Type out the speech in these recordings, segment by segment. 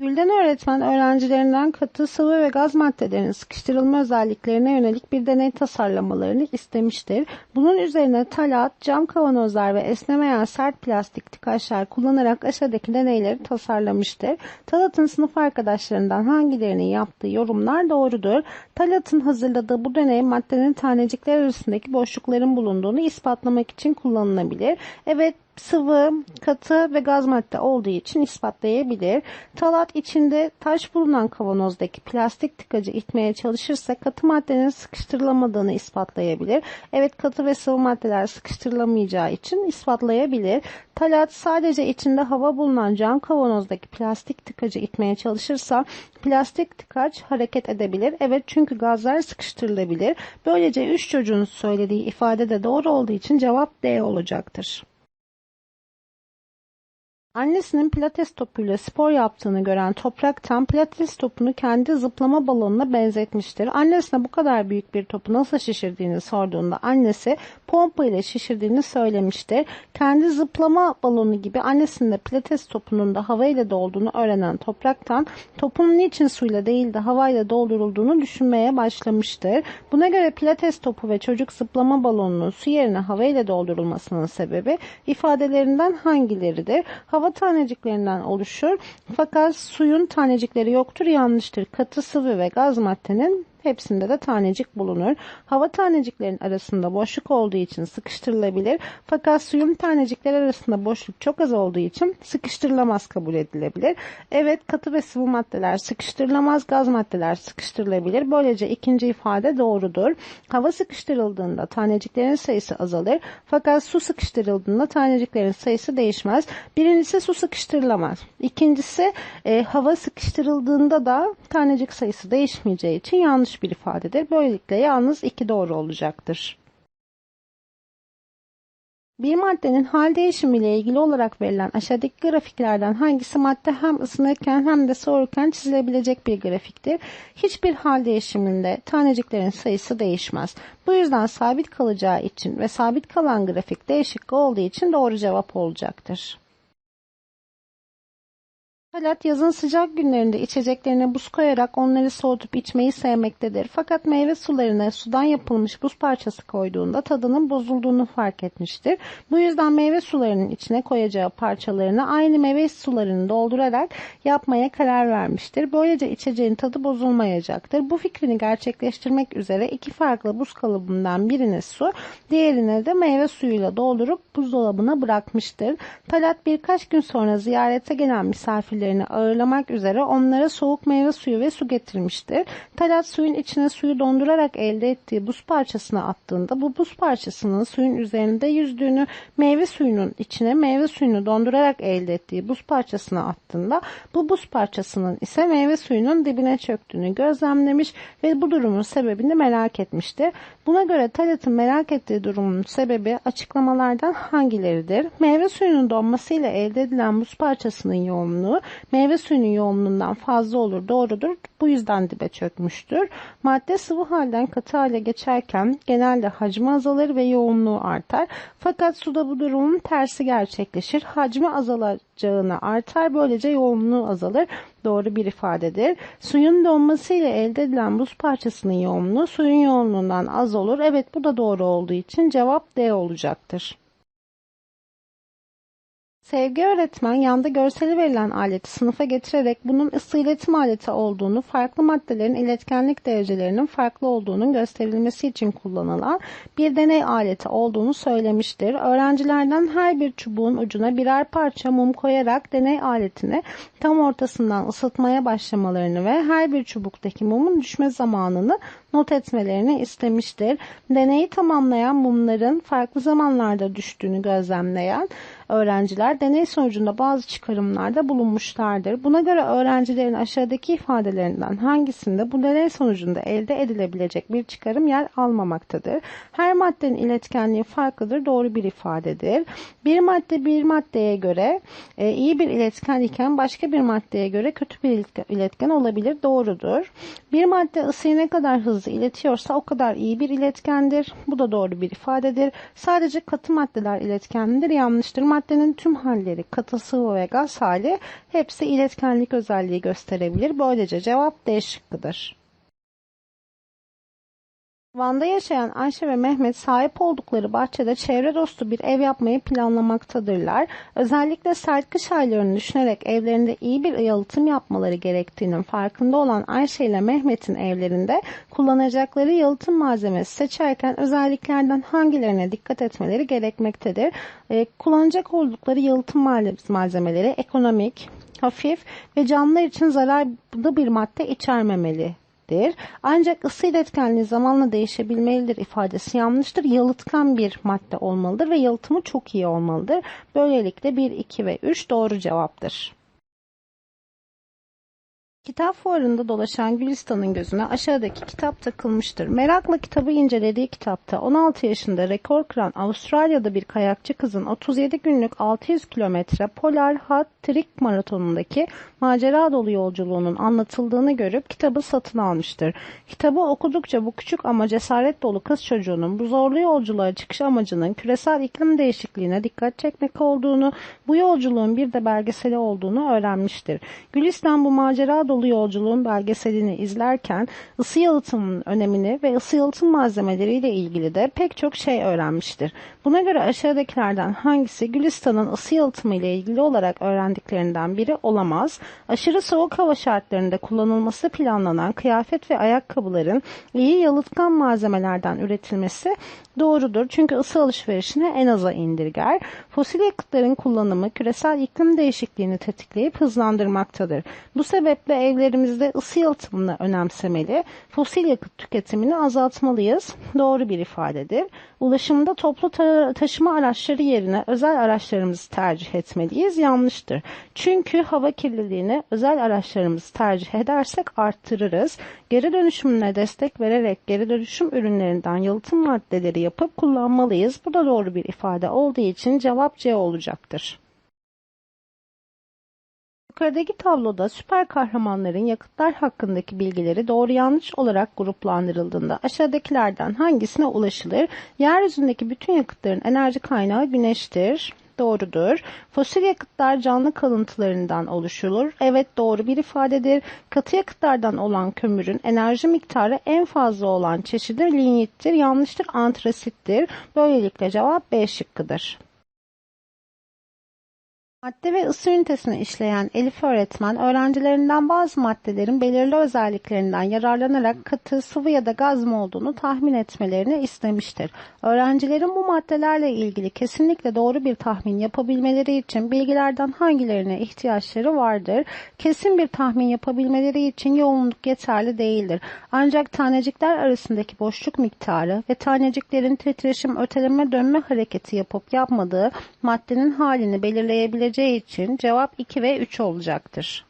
Gülden öğretmen öğrencilerinden katı, sıvı ve gaz maddelerinin sıkıştırılma özelliklerine yönelik bir deney tasarlamalarını istemiştir. Bunun üzerine talat, cam kavanozlar ve esnemeyen sert plastik tıkaçlar kullanarak aşağıdaki deneyleri tasarlamıştır. Talat'ın sınıf arkadaşlarından hangilerinin yaptığı yorumlar doğrudur. Talat'ın hazırladığı bu deney maddenin tanecikler arasındaki boşlukların bulunduğunu ispatlamak için kullanılabilir. Evet sıvı, katı ve gaz madde olduğu için ispatlayabilir. Talat içinde taş bulunan kavanozdaki plastik tıkacı itmeye çalışırsa katı maddenin sıkıştırılamadığını ispatlayabilir. Evet katı ve sıvı maddeler sıkıştırılamayacağı için ispatlayabilir. Talat sadece içinde hava bulunan cam kavanozdaki plastik tıkacı itmeye çalışırsa plastik tıkaç hareket edebilir. Evet çünkü gazlar sıkıştırılabilir. Böylece üç çocuğun söylediği ifade de doğru olduğu için cevap D olacaktır. Annesinin pilates topuyla spor yaptığını gören Topraktan pilates topunu kendi zıplama balonuna benzetmiştir. Annesine bu kadar büyük bir topu nasıl şişirdiğini sorduğunda annesi pompa ile şişirdiğini söylemiştir. Kendi zıplama balonu gibi annesinin de pilates topunun da havayla dolduğunu öğrenen Topraktan topun niçin suyla değil de havayla doldurulduğunu düşünmeye başlamıştır. Buna göre pilates topu ve çocuk zıplama balonunun su yerine havayla doldurulmasının sebebi ifadelerinden hangileridir? Hava taneciklerinden oluşur fakat suyun tanecikleri yoktur yanlıştır. Katı sıvı ve gaz maddenin Hepsinde de tanecik bulunur. Hava taneciklerin arasında boşluk olduğu için sıkıştırılabilir. Fakat suyun tanecikler arasında boşluk çok az olduğu için sıkıştırılamaz kabul edilebilir. Evet katı ve sıvı maddeler sıkıştırılamaz, gaz maddeler sıkıştırılabilir. Böylece ikinci ifade doğrudur. Hava sıkıştırıldığında taneciklerin sayısı azalır. Fakat su sıkıştırıldığında taneciklerin sayısı değişmez. Birincisi su sıkıştırılamaz. İkincisi e, hava sıkıştırıldığında da tanecik sayısı değişmeyeceği için yanlış bir ifadedir. Böylelikle yalnız iki doğru olacaktır. Bir maddenin hal değişimiyle ilgili olarak verilen aşağıdaki grafiklerden hangisi madde hem ısınırken hem de soğurken çizilebilecek bir grafiktir? Hiçbir hal değişiminde taneciklerin sayısı değişmez. Bu yüzden sabit kalacağı için ve sabit kalan grafik değişik olduğu için doğru cevap olacaktır. Talat yazın sıcak günlerinde içeceklerine buz koyarak onları soğutup içmeyi sevmektedir. Fakat meyve sularına sudan yapılmış buz parçası koyduğunda tadının bozulduğunu fark etmiştir. Bu yüzden meyve sularının içine koyacağı parçalarını aynı meyve sularını doldurarak yapmaya karar vermiştir. Böylece içeceğin tadı bozulmayacaktır. Bu fikrini gerçekleştirmek üzere iki farklı buz kalıbından birine su, diğerine de meyve suyuyla doldurup buzdolabına bırakmıştır. Talat birkaç gün sonra ziyarete gelen misafirleri misafirlerini ağırlamak üzere onlara soğuk meyve suyu ve su getirmiştir. Talat suyun içine suyu dondurarak elde ettiği buz parçasına attığında bu buz parçasının suyun üzerinde yüzdüğünü meyve suyunun içine meyve suyunu dondurarak elde ettiği buz parçasına attığında bu buz parçasının ise meyve suyunun dibine çöktüğünü gözlemlemiş ve bu durumun sebebini merak etmiştir. Buna göre Talat'ın merak ettiği durumun sebebi açıklamalardan hangileridir? Meyve suyunun donmasıyla elde edilen buz parçasının yoğunluğu meyve suyunun yoğunluğundan fazla olur. Doğrudur. Bu yüzden dibe çökmüştür. Madde sıvı halden katı hale geçerken genelde hacmi azalır ve yoğunluğu artar. Fakat suda bu durumun tersi gerçekleşir. Hacmi azalacağına artar. Böylece yoğunluğu azalır. Doğru bir ifadedir. Suyun donmasıyla elde edilen buz parçasının yoğunluğu suyun yoğunluğundan az olur. Evet bu da doğru olduğu için cevap D olacaktır. Sevgi öğretmen yanda görseli verilen aleti sınıfa getirerek bunun ısı iletim aleti olduğunu, farklı maddelerin iletkenlik derecelerinin farklı olduğunun gösterilmesi için kullanılan bir deney aleti olduğunu söylemiştir. Öğrencilerden her bir çubuğun ucuna birer parça mum koyarak deney aletini tam ortasından ısıtmaya başlamalarını ve her bir çubuktaki mumun düşme zamanını not etmelerini istemiştir. Deneyi tamamlayan mumların farklı zamanlarda düştüğünü gözlemleyen öğrenciler deney sonucunda bazı çıkarımlarda bulunmuşlardır. Buna göre öğrencilerin aşağıdaki ifadelerinden hangisinde bu deney sonucunda elde edilebilecek bir çıkarım yer almamaktadır. Her maddenin iletkenliği farklıdır. Doğru bir ifadedir. Bir madde bir maddeye göre e, iyi bir iletken iken başka bir maddeye göre kötü bir iletken olabilir. Doğrudur. Bir madde ısıyı ne kadar hızlı hızlı iletiyorsa o kadar iyi bir iletkendir. Bu da doğru bir ifadedir. Sadece katı maddeler iletkendir. Yanlıştır. Maddenin tüm halleri katı, sıvı ve gaz hali hepsi iletkenlik özelliği gösterebilir. Böylece cevap D şıkkıdır. Van'da yaşayan Ayşe ve Mehmet sahip oldukları bahçede çevre dostu bir ev yapmayı planlamaktadırlar. Özellikle sert kış aylarını düşünerek evlerinde iyi bir yalıtım yapmaları gerektiğinin farkında olan Ayşe ile Mehmet'in evlerinde kullanacakları yalıtım malzemesi seçerken özelliklerden hangilerine dikkat etmeleri gerekmektedir. Ee, kullanacak oldukları yalıtım malzemeleri ekonomik, hafif ve canlılar için zararlı bir madde içermemeli demektir. Ancak ısı iletkenliği zamanla değişebilmelidir ifadesi yanlıştır. Yalıtkan bir madde olmalıdır ve yalıtımı çok iyi olmalıdır. Böylelikle 1, 2 ve 3 doğru cevaptır. Kitap fuarında dolaşan Gülistan'ın gözüne aşağıdaki kitap takılmıştır. Merakla kitabı incelediği kitapta 16 yaşında rekor kıran Avustralya'da bir kayakçı kızın 37 günlük 600 kilometre Polar Hat Trik maratonundaki macera dolu yolculuğunun anlatıldığını görüp kitabı satın almıştır. Kitabı okudukça bu küçük ama cesaret dolu kız çocuğunun bu zorlu yolculuğa çıkış amacının küresel iklim değişikliğine dikkat çekmek olduğunu, bu yolculuğun bir de belgeseli olduğunu öğrenmiştir. Gülistan bu macera dolu yolculuğun belgeselini izlerken ısı yalıtımının önemini ve ısı yalıtım malzemeleriyle ilgili de pek çok şey öğrenmiştir. Buna göre aşağıdakilerden hangisi Gülistan'ın ısı yalıtımı ile ilgili olarak öğrendiklerinden biri olamaz? Aşırı soğuk hava şartlarında kullanılması planlanan kıyafet ve ayakkabıların iyi yalıtkan malzemelerden üretilmesi doğrudur. Çünkü ısı alışverişini en aza indirger. Fosil yakıtların kullanımı küresel iklim değişikliğini tetikleyip hızlandırmaktadır. Bu sebeple evlerimizde ısı yalıtımını önemsemeli, fosil yakıt tüketimini azaltmalıyız. Doğru bir ifadedir. Ulaşımda toplu ta taşıma araçları yerine özel araçlarımızı tercih etmeliyiz. Yanlıştır. Çünkü hava kirliliğini özel araçlarımızı tercih edersek arttırırız. Geri dönüşümüne destek vererek geri dönüşüm ürünlerinden yalıtım maddeleri yapıp kullanmalıyız. Bu da doğru bir ifade olduğu için cevap C olacaktır. Yukarıdaki tabloda süper kahramanların yakıtlar hakkındaki bilgileri doğru yanlış olarak gruplandırıldığında aşağıdakilerden hangisine ulaşılır? Yeryüzündeki bütün yakıtların enerji kaynağı güneştir. Doğrudur. Fosil yakıtlar canlı kalıntılarından oluşulur. Evet doğru bir ifadedir. Katı yakıtlardan olan kömürün enerji miktarı en fazla olan çeşidi linyittir. Yanlıştır antrasittir. Böylelikle cevap B şıkkıdır. Madde ve ısı ünitesini işleyen Elif öğretmen öğrencilerinden bazı maddelerin belirli özelliklerinden yararlanarak katı, sıvı ya da gaz mı olduğunu tahmin etmelerini istemiştir. Öğrencilerin bu maddelerle ilgili kesinlikle doğru bir tahmin yapabilmeleri için bilgilerden hangilerine ihtiyaçları vardır? Kesin bir tahmin yapabilmeleri için yoğunluk yeterli değildir. Ancak tanecikler arasındaki boşluk miktarı ve taneciklerin titreşim, öteleme, dönme hareketi yapıp yapmadığı maddenin halini belirleyebilir verileceği için cevap 2 ve 3 olacaktır.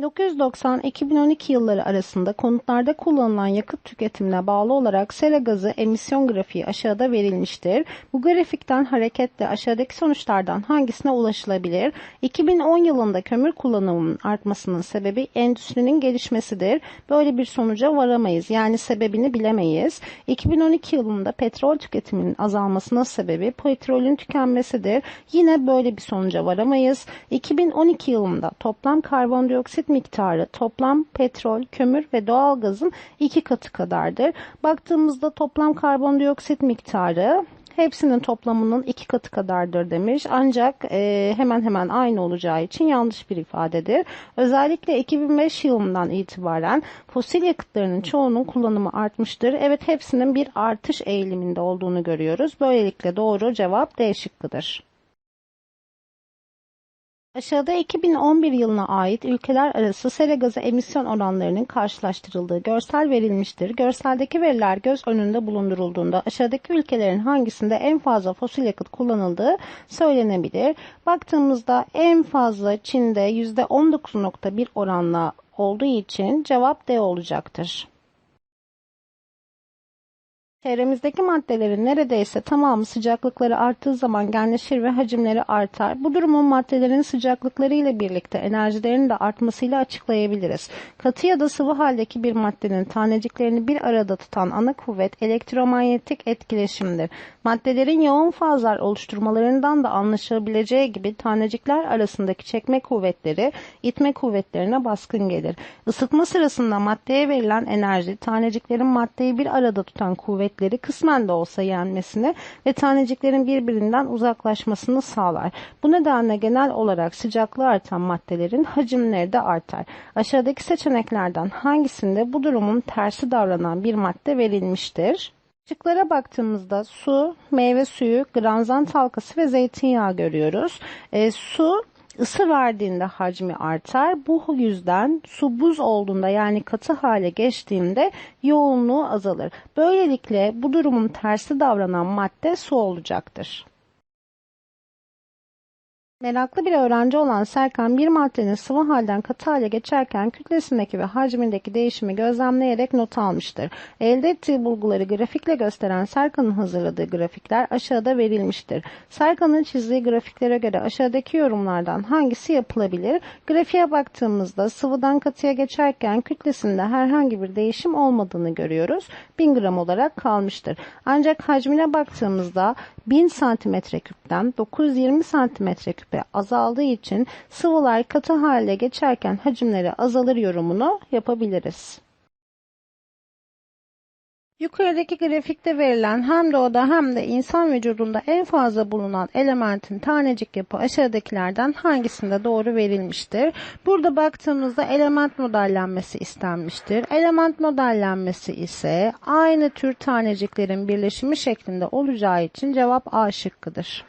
1990-2012 yılları arasında konutlarda kullanılan yakıt tüketimine bağlı olarak sera gazı emisyon grafiği aşağıda verilmiştir. Bu grafikten hareketle aşağıdaki sonuçlardan hangisine ulaşılabilir? 2010 yılında kömür kullanımının artmasının sebebi endüstrinin gelişmesidir. Böyle bir sonuca varamayız. Yani sebebini bilemeyiz. 2012 yılında petrol tüketiminin azalmasının sebebi petrolün tükenmesidir. Yine böyle bir sonuca varamayız. 2012 yılında toplam karbondioksit yakıt miktarı toplam petrol, kömür ve doğal gazın iki katı kadardır. Baktığımızda toplam karbondioksit miktarı hepsinin toplamının iki katı kadardır demiş. Ancak e, hemen hemen aynı olacağı için yanlış bir ifadedir. Özellikle 2005 yılından itibaren fosil yakıtlarının çoğunun kullanımı artmıştır. Evet hepsinin bir artış eğiliminde olduğunu görüyoruz. Böylelikle doğru cevap D şıkkıdır. Aşağıda 2011 yılına ait ülkeler arası sera gazı emisyon oranlarının karşılaştırıldığı görsel verilmiştir. Görseldeki veriler göz önünde bulundurulduğunda aşağıdaki ülkelerin hangisinde en fazla fosil yakıt kullanıldığı söylenebilir. Baktığımızda en fazla Çin'de %19.1 oranla olduğu için cevap D olacaktır. Çevremizdeki maddelerin neredeyse tamamı sıcaklıkları arttığı zaman genleşir ve hacimleri artar. Bu durumun maddelerin sıcaklıkları ile birlikte enerjilerinin de artmasıyla açıklayabiliriz. Katı ya da sıvı haldeki bir maddenin taneciklerini bir arada tutan ana kuvvet elektromanyetik etkileşimdir. Maddelerin yoğun fazlar oluşturmalarından da anlaşılabileceği gibi tanecikler arasındaki çekme kuvvetleri itme kuvvetlerine baskın gelir. Isıtma sırasında maddeye verilen enerji taneciklerin maddeyi bir arada tutan kuvvetleri kısmen de olsa yenmesini ve taneciklerin birbirinden uzaklaşmasını sağlar. Bu nedenle genel olarak sıcaklığı artan maddelerin hacimleri de artar. Aşağıdaki seçeneklerden hangisinde bu durumun tersi davranan bir madde verilmiştir? Şıklara baktığımızda su, meyve suyu, granzan halkası ve zeytinyağı görüyoruz. E, su ısı verdiğinde hacmi artar. Bu yüzden su buz olduğunda yani katı hale geçtiğinde yoğunluğu azalır. Böylelikle bu durumun tersi davranan madde su olacaktır. Meraklı bir öğrenci olan Serkan bir maddenin sıvı halden katı hale geçerken kütlesindeki ve hacmindeki değişimi gözlemleyerek not almıştır. Elde ettiği bulguları grafikle gösteren Serkan'ın hazırladığı grafikler aşağıda verilmiştir. Serkan'ın çizdiği grafiklere göre aşağıdaki yorumlardan hangisi yapılabilir? Grafiğe baktığımızda sıvıdan katıya geçerken kütlesinde herhangi bir değişim olmadığını görüyoruz. 1000 gram olarak kalmıştır. Ancak hacmine baktığımızda 1000 santimetre küpten 920 santimetre küpe azaldığı için sıvılar katı hale geçerken hacimleri azalır yorumunu yapabiliriz. Yukarıdaki grafikte verilen hem doğada hem de insan vücudunda en fazla bulunan elementin tanecik yapı aşağıdakilerden hangisinde doğru verilmiştir? Burada baktığımızda element modellenmesi istenmiştir. Element modellenmesi ise aynı tür taneciklerin birleşimi şeklinde olacağı için cevap A şıkkıdır.